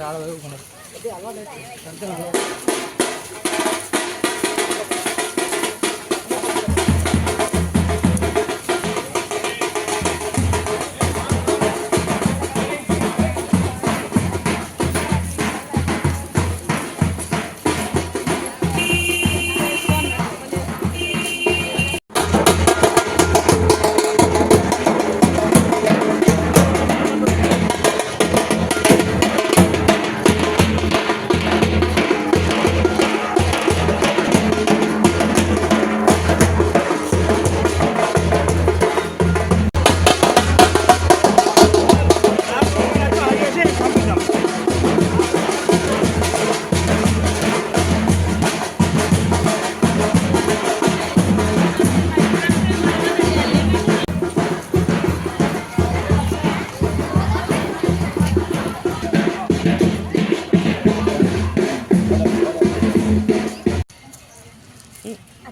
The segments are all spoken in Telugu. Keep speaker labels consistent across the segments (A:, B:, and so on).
A: చాలా వరకు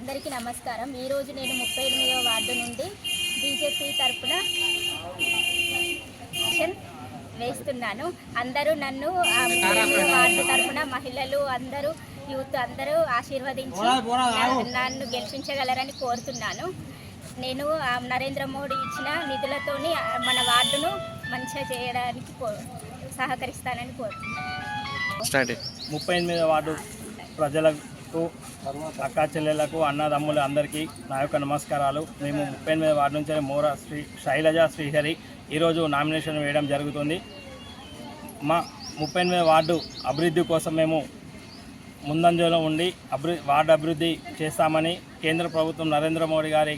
A: అందరికీ నమస్కారం. ఈరోజు నేను ముప్పై ఎనిమిదవ వార్డు నుండి బీజేపీ తరపున ఎలక్షన్ వేస్తున్నాను. అందరూ నన్ను ఎనిమిదవ వార్డు తరపున మహిళలు అందరూ యూత్ అందరూ ఆశీర్వదించి నన్ను గెలిపించగలరని కోరుతున్నాను. నేను ఆ నరేంద్ర మోడీ ఇచ్చిన నిధులతోని మన వార్డును మంచిగా చేయడానికి సహకరిస్తానని కోరుతున్నాను.
B: ముప్పై ఎనిమిది వార్డు ప్రజలకు అక్కా చెల్లెలకు అన్నదమ్ములు అందరికీ నా యొక్క నమస్కారాలు. మేము ముప్పై ఎనిమిది వార్డు నుంచి మోర శ్రీ శైలజ శ్రీహరి ఈరోజు నామినేషన్ వేయడం జరుగుతుంది. మా ముప్పై ఎనిమిది వార్డు అభివృద్ధి కోసం మేము ముందంజలో ఉండి అభివృ వార్డు అభివృద్ధి చేస్తామని కేంద్ర ప్రభుత్వం నరేంద్ర మోడీ గారి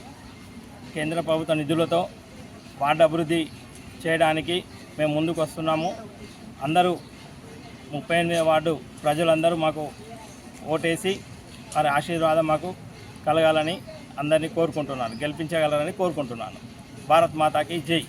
B: కేంద్ర ప్రభుత్వ నిధులతో వార్డు అభివృద్ధి చేయడానికి మేము ముందుకు వస్తున్నాము అందరూ ముప్పై ఎనిమిది వార్డు ప్రజలందరూ మాకు ఓటేసి వారి ఆశీర్వాదం మాకు కలగాలని అందరినీ కోరుకుంటున్నాను గెలిపించగలరని కోరుకుంటున్నాను. భారత్ మాతాకి జై.